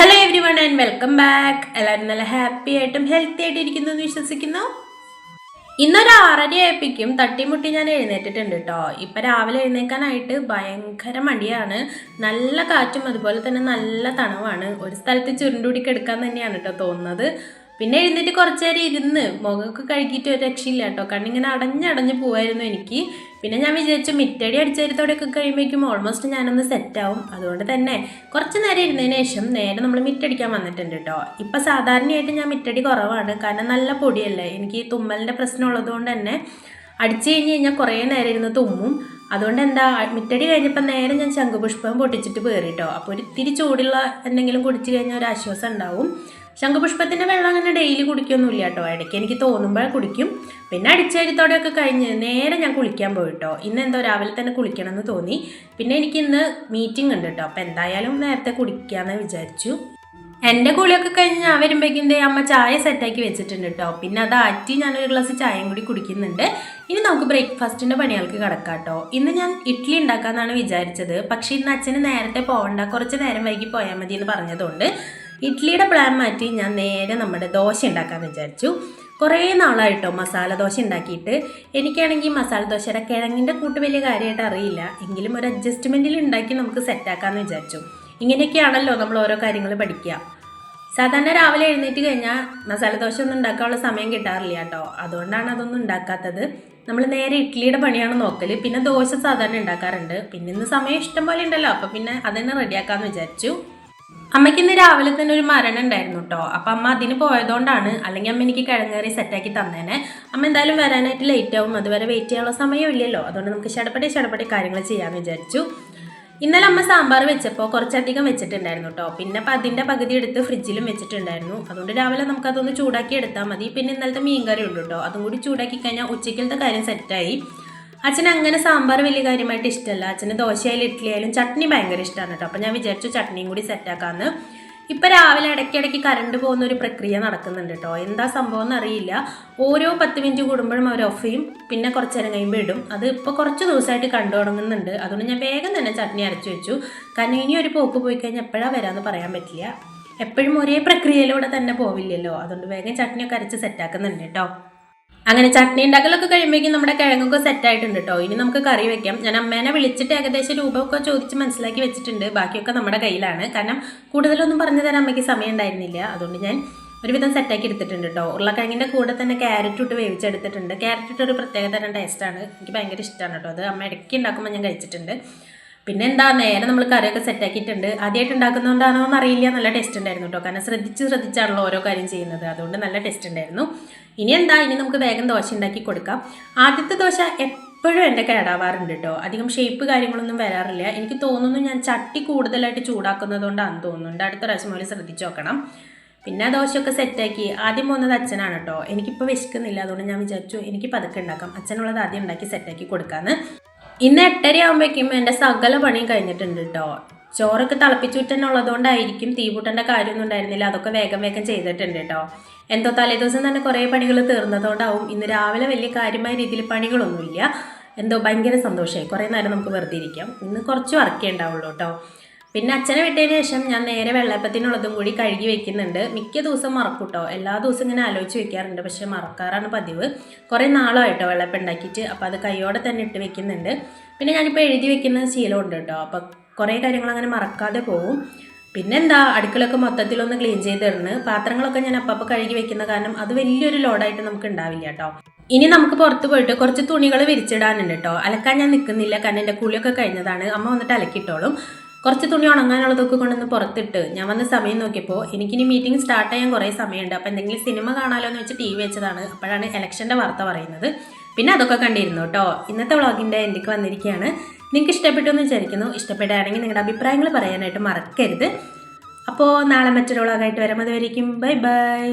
Hello everyone and welcome back എല്ലാവരും നല്ല happy ആയിട്ടും ഹെൽത്തി ആയിട്ട് ഇരിക്കുന്നു എന്ന് വിശ്വസിക്കുന്നു. ഇന്നൊരു ആറര ആയപ്പിക്കും തട്ടിമുട്ടി ഞാൻ എഴുന്നേറ്റിട്ടുണ്ട് കേട്ടോ ഇപ്പം രാവിലെ എഴുന്നേക്കാനായിട്ട് ഭയങ്കര മടിയാണ്. നല്ല കാറ്റും അതുപോലെ തന്നെ നല്ല തണുവാണ്. ഒരു സ്ഥലത്ത് ചുരുണ്ടുകൂടി കിടക്കാൻ തന്നെയാണ് കേട്ടോ തോന്നുന്നത്. പിന്നെ എഴുന്നേറ്റ് കുറച്ച് നേരം ഇരുന്ന് മുഖമൊക്കെ കഴുകിയിട്ട് ഒരു രക്ഷയില്ല കേട്ടോ. കണ്ണിങ്ങനെ അടഞ്ഞടഞ്ഞ് പോവായിരുന്നു എനിക്ക്. പിന്നെ ഞാൻ വിചാരിച്ചു മിറ്റടി അടിച്ചേരത്തോടെയൊക്കെ കഴിയുമ്പോഴേക്കും ഓൾമോസ്റ്റ് ഞാനൊന്ന് സെറ്റാവും അതുകൊണ്ട് തന്നെ കുറച്ച് നേരം ഇരുന്നതിന് ശേഷം നേരെ നമ്മൾ മിറ്റടിക്കാൻ വന്നിട്ടുണ്ട് കേട്ടോ. ഇപ്പം സാധാരണയായിട്ട് ഞാൻ മിറ്റടി കുറവാണ്. കാരണം നല്ല പൊടിയല്ലേ. എനിക്ക് തുമ്മലിന്റെ പ്രശ്നം ഉള്ളതുകൊണ്ട് തന്നെ അടിച്ചു കഴിഞ്ഞ് കഴിഞ്ഞാൽ കുറേ നേരം ഇരുന്ന് തുമ്മും. അതുകൊണ്ട് എന്താ മിറ്റടി കഴിഞ്ഞപ്പോൾ നേരെ ഞാൻ ശംഖുപുഷ്പം പൊട്ടിച്ചിട്ട് പേറിട്ടോ അപ്പോൾ ഒരു ഇത്തിരി ചൂടുള്ള എന്തെങ്കിലും കുടിച്ചു കഴിഞ്ഞാൽ ഒരു ആശ്വാസം ഉണ്ടാവും. ശംഖുപുഷ്പത്തിന്റെ വെള്ളം അങ്ങനെ ഡെയിലി കുടിക്കൊന്നുമില്ല കേട്ടോ. ഇടയ്ക്ക് എനിക്ക് തോന്നുമ്പോൾ കുടിക്കും. പിന്നെ അടിച്ചേരിത്തോടെയൊക്കെ കഴിഞ്ഞ് നേരെ ഞാൻ കുളിക്കാൻ പോയിട്ടോ. ഇന്ന് എന്തോ രാവിലെ തന്നെ കുളിക്കണം എന്ന് തോന്നി. പിന്നെ എനിക്ക് ഇന്ന് മീറ്റിംഗ് ഉണ്ട് കേട്ടോ. അപ്പോൾ എന്തായാലും നേരത്തെ കുടിക്കാമെന്ന് വിചാരിച്ചു. എന്റെ കുളിയൊക്കെ കഴിഞ്ഞ് ഞാൻ വരുമ്പോഴേക്കും അമ്മ ചായ സെറ്റാക്കി വെച്ചിട്ടുണ്ട് കേട്ടോ. പിന്നെ അത് ആറ്റി ഞാനൊരു ഗ്ലാസ് ചായയും കൂടി കുടിക്കുന്നുണ്ട്. ഇനി നമുക്ക് ബ്രേക്ക്ഫാസ്റ്റിന്റെ പണികൾക്ക് കിടക്കാം കേട്ടോ. ഇന്ന് ഞാൻ ഇഡ്ഡലി ഉണ്ടാക്കാമെന്നാണ് വിചാരിച്ചത്. പക്ഷേ ഇന്ന് അച്ഛന് നേരത്തെ പോകണ്ട കുറച്ച് നേരം വൈകി പോയാൽ മതി എന്ന് പറഞ്ഞതുകൊണ്ട് ഇഡ്ഡലിയുടെ പ്ലാൻ മാറ്റി ഞാൻ നേരെ നമ്മുടെ ദോശ ഉണ്ടാക്കാമെന്ന് വിചാരിച്ചു. കുറേ നാളായിട്ടോ മസാല ദോശ ഉണ്ടാക്കിയിട്ട്. എനിക്കാണെങ്കിൽ മസാല ദോശയുടെ കിഴങ്ങിന്റെ കൂട്ട് വലിയ കാര്യമായിട്ട് അറിയില്ല. എങ്കിലും ഒരു അഡ്ജസ്റ്റ്മെന്റിൽ ഉണ്ടാക്കി നമുക്ക് സെറ്റാക്കാമെന്ന് വിചാരിച്ചു. ഇങ്ങനെയൊക്കെയാണല്ലോ നമ്മൾ ഓരോ കാര്യങ്ങൾ പഠിക്കുക സാധാരണ രാവിലെ എഴുന്നേറ്റ് കഴിഞ്ഞാൽ മസാല ദോശ ഒന്നും ഉണ്ടാക്കാനുള്ള സമയം കിട്ടാറില്ല കേട്ടോ അതുകൊണ്ടാണ് അതൊന്നും ഉണ്ടാക്കാത്തത്. നമ്മൾ നേരെ ഇഡ്ഡലിയുടെ പണിയാണ് നോക്കൽ പിന്നെ ദോശ സാധാരണ ഉണ്ടാക്കാറുണ്ട്. പിന്നെ ഇന്ന് സമയം ഇഷ്ടം പോലെ ഉണ്ടല്ലോ. അപ്പോൾ പിന്നെ അതന്നെ റെഡിയാക്കാമെന്ന് വിചാരിച്ചു. അമ്മയ്ക്ക് ഇന്ന് രാവിലെ തന്നെ ഒരു മരണം ഉണ്ടായിരുന്നു കേട്ടോ അപ്പം അമ്മ അതിന് പോയതുകൊണ്ടാണ് അല്ലെങ്കിൽ അമ്മ എനിക്ക് കിഴങ്ങേറി സെറ്റാക്കി തന്നേനെ. അമ്മ എന്തായാലും വരാനായിട്ട് ലേറ്റ് ആവും. അതുവരെ വെയിറ്റ് ചെയ്യാനുള്ള സമയമില്ലല്ലോ. അതുകൊണ്ട് നമുക്ക് ചടപടി ചടപടി കാര്യങ്ങൾ ചെയ്യാമെന്ന് വിചാരിച്ചു. ഇന്നലെ അമ്മ സാമ്പാർ വെച്ചപ്പോൾ കുറച്ചധികം വെച്ചിട്ടുണ്ടായിരുന്നു കേട്ടോ പിന്നെ അപ്പം അതിന്റെ പകുതി എടുത്ത് ഫ്രിഡ്ജിലും വെച്ചിട്ടുണ്ടായിരുന്നു. അതുകൊണ്ട് രാവിലെ നമുക്കതൊന്ന് ചൂടാക്കി എടുത്താൽ മതി. പിന്നെ ഇന്നലത്തെ മീൻ കറി ഉണ്ട് കേട്ടോ അതും കൂടി ചൂടാക്കി കഴിഞ്ഞാൽ ഉച്ചയ്ക്കലത്തെ കാര്യം സെറ്റായി അച്ഛന് അങ്ങനെ സാമ്പാർ വലിയ കാര്യമായിട്ട് ഇഷ്ടമല്ല. അച്ഛന് ദോശയായാലും ഇഡ്ഡലിയായാലും ചട്നി ഭയങ്കര ഇഷ്ടമാണ് കേട്ടോ. അപ്പം ഞാൻ വിചാരിച്ചു ചട്നിയും കൂടി സെറ്റാക്കാമെന്ന് ഇപ്പം രാവിലെ ഇടയ്ക്കിടയ്ക്ക് കറണ്ട് പോകുന്ന ഒരു പ്രക്രിയ നടക്കുന്നുണ്ട് കേട്ടോ. എന്താ സംഭവം എന്നറിയില്ല. ഓരോ പത്ത് മിനിറ്റ് കൂടുമ്പോഴും അവർ ഓഫ് ചെയ്യും. പിന്നെ കുറച്ച് നേരം കഴിയുമ്പോൾ ഇടും. അത് ഇപ്പോൾ കുറച്ച് ദിവസമായിട്ട് കണ്ടു തുടങ്ങുന്നുണ്ട്. അതുകൊണ്ട് ഞാൻ വേഗം തന്നെ ചട്നി അരച്ചു വെച്ചു. കാരണം ഇനി ഒരു പോക്ക് പോയി കഴിഞ്ഞാൽ എപ്പോഴാണ് വരാമെന്ന് പറയാൻ പറ്റില്ല. എപ്പോഴും ഒരേ പ്രക്രിയയിലൂടെ തന്നെ പോവില്ലല്ലോ. അതുകൊണ്ട് വേഗം ചട്നിയൊക്കെ അരച്ച് സെറ്റാക്കുന്നുണ്ട് കേട്ടോ. അങ്ങനെ ചട്നി ഉണ്ടാക്കലൊക്കെ കഴിയുമ്പോഴേക്കും നമ്മുടെ കിഴങ്ങൊക്കെ സെറ്റ് ആയിട്ടുണ്ട് കേട്ടോ ഇനി നമുക്ക് കറി വെക്കാം. ഞാൻ അമ്മേനെ വിളിച്ചിട്ട് ഏകദേശം രൂപമൊക്കെ ചോദിച്ച് മനസ്സിലാക്കി വെച്ചിട്ടുണ്ട്. ബാക്കിയൊക്കെ നമ്മുടെ കയ്യിലാണ്. കാരണം കൂടുതലൊന്നും പറഞ്ഞു തരാൻ അമ്മയ്ക്ക് സമയം ഉണ്ടായിരുന്നില്ല. അതുകൊണ്ട് ഞാൻ ഒരുവിധം സെറ്റാക്കി എടുത്തിട്ടുണ്ട് കേട്ടോ ഉരുളക്കിഴങ്ങിന്റെ കൂടെ തന്നെ ക്യാരറ്റ് ഇട്ട് വേവിച്ചെടുത്തിട്ടുണ്ട്. ക്യാരറ്റ് ഇട്ട് ഒരു പ്രത്യേക തരം ടേസ്റ്റാണ് എനിക്ക് ഭയങ്കര ഇഷ്ടമാണ് കേട്ടോ അത് അമ്മ ഇടയ്ക്ക് ഉണ്ടാക്കുമ്പോൾ ഞാൻ കഴിച്ചിട്ടുണ്ട്. പിന്നെ എന്താ നേരെ നമ്മൾ കറിയൊക്കെ സെറ്റാക്കിയിട്ടുണ്ട് ആദ്യമായിട്ട് ഉണ്ടാക്കുന്നതുകൊണ്ടാണോ എന്ന് അറിയില്ല നല്ല ടേസ്റ്റ് ഉണ്ടായിരുന്നു കേട്ടോ കാരണം ശ്രദ്ധിച്ച് ശ്രദ്ധിച്ചാണല്ലോ ഓരോ കാര്യം ചെയ്യുന്നത്. അതുകൊണ്ട് നല്ല ടേസ്റ്റ് ഉണ്ടായിരുന്നു. ഇനി എന്താ ഇനി നമുക്ക് വേഗം ദോശ ഉണ്ടാക്കി കൊടുക്കാം. ആദ്യത്തെ ദോശ എപ്പോഴും എന്റെ കേടാവാറുണ്ട് കേട്ടോ അധികം ഷേപ്പ് കാര്യങ്ങളൊന്നും വരാറില്ല. എനിക്ക് തോന്നുന്നു ഞാൻ ചട്ടി കൂടുതലായിട്ട് ചൂടാക്കുന്നത് കൊണ്ടാണെന്ന് തോന്നുന്നുണ്ട് അടുത്ത പ്രാവശ്യം പോലെ ശ്രദ്ധിച്ച് നോക്കണം. പിന്നെ ദോശയൊക്കെ സെറ്റാക്കി ആദ്യം പോകുന്നത് അച്ഛനാണ് കേട്ടോ എനിക്കിപ്പോൾ വിശക്കുന്നില്ല. അതുകൊണ്ട് ഞാൻ വിചാരിച്ചു എനിക്ക് പതുക്കെ ഉണ്ടാക്കാം. അച്ഛനുള്ളത് ആദ്യം ഉണ്ടാക്കി സെറ്റാക്കി കൊടുക്കാമെന്ന് ഇന്ന് എട്ടര ആകുമ്പോഴേക്കും എന്റെ സകല പണിയും കഴിഞ്ഞിട്ടുണ്ട് കേട്ടോ ചോറൊക്കെ തിളപ്പിച്ചുവിട്ടുള്ളതുകൊണ്ടായിരിക്കും തീപൂട്ടന്റെ കാര്യമൊന്നും ഉണ്ടായിരുന്നില്ല. അതൊക്കെ വേഗം വേഗം ചെയ്തിട്ടുണ്ട് കേട്ടോ എന്തോ തലേദിവസം തന്നെ കുറേ പണികൾ തീർന്നതുകൊണ്ടാവും ഇന്ന് രാവിലെ വലിയ കാര്യമായ രീതിയിൽ പണികളൊന്നുമില്ല. എന്തോ ഭയങ്കര സന്തോഷമായി. കുറേ നേരം നമുക്ക് വെറുതെ ഇരിക്കാം. ഇന്ന് കുറച്ച് വർക്കേ ഉണ്ടാവുള്ളൂ കേട്ടോ പിന്നെ അച്ഛനെ വിട്ടതിന് ശേഷം ഞാൻ നേരെ വെള്ളപ്പത്തിനുള്ളതും കൂടി കഴുകി വെക്കുന്നുണ്ട്. മിക്ക ദിവസം മറക്കൂട്ടോ. എല്ലാ ദിവസവും ഇങ്ങനെ ആലോചിച്ച് വെക്കാറുണ്ട്. പക്ഷെ മറക്കാറാണ് പതിവ്. കുറേ നാളായിട്ടോ വെള്ളപ്പം ഉണ്ടാക്കിയിട്ട്. അപ്പോൾ അത് കൈയോടെ തന്നെ ഇട്ട് വെക്കുന്നുണ്ട്. പിന്നെ ഞാനിപ്പോൾ എഴുതി വെക്കുന്ന ശീലമുണ്ട് കേട്ടോ. അപ്പോൾ കുറേ കാര്യങ്ങൾ അങ്ങനെ മറക്കാതെ പോവും. പിന്നെന്താ അടുക്കളൊക്കെ മൊത്തത്തിലൊന്ന് ക്ലീൻ ചെയ്തിടുന്നു പാത്രങ്ങളൊക്കെ ഞാൻ അപ്പം കഴുകി വെക്കുന്ന കാരണം അത് വലിയൊരു ലോഡായിട്ട് നമുക്ക് ഉണ്ടാവില്ല കേട്ടോ. ഇനി നമുക്ക് പുറത്ത് പോയിട്ട് കുറച്ച് തുണികൾ വിരിച്ചിടാനുണ്ട് കേട്ടോ. അലക്കാൻ ഞാൻ നിൽക്കുന്നില്ല. കാരണം എന്റെ കുളിയൊക്കെ കഴിഞ്ഞതാണ്. അമ്മ വന്നിട്ട് അലക്കിയിട്ടോളും. കുറച്ച് തുണി ഉണങ്ങാനുള്ളതൊക്കെ കൊണ്ടൊന്ന് പുറത്തിട്ട്. ഞാൻ വന്ന സമയം നോക്കിയപ്പോൾ എനിക്കിനി മീറ്റിംഗ് സ്റ്റാർട്ട് ചെയ്യാൻ കുറേ സമയമുണ്ട്. അപ്പോൾ എന്തെങ്കിലും സിനിമ കാണാമല്ലോ എന്ന് വെച്ച് ടി വി വെച്ചതാണ്. അപ്പോഴാണ് ഇലക്ഷന്റെ വാർത്ത പറയുന്നത്. പിന്നെ അതൊക്കെ കണ്ടിരുന്നു കേട്ടോ ഇന്നത്തെ വ്ളോഗിന്റെ എനിക്ക് വന്നിരിക്കുകയാണ്. നിങ്ങൾക്ക് ഇഷ്ടപ്പെട്ടു എന്ന് വിചാരിക്കുന്നു. ഇഷ്ടപ്പെട്ടാണെങ്കിൽ നിങ്ങളുടെ അഭിപ്രായങ്ങൾ പറയാനായിട്ട് മറക്കരുത്. അപ്പോൾ നാളെ മറ്റൊരു വ്ളോഗായിട്ട് വരാം. അതുവരേക്കും ബൈ ബൈ.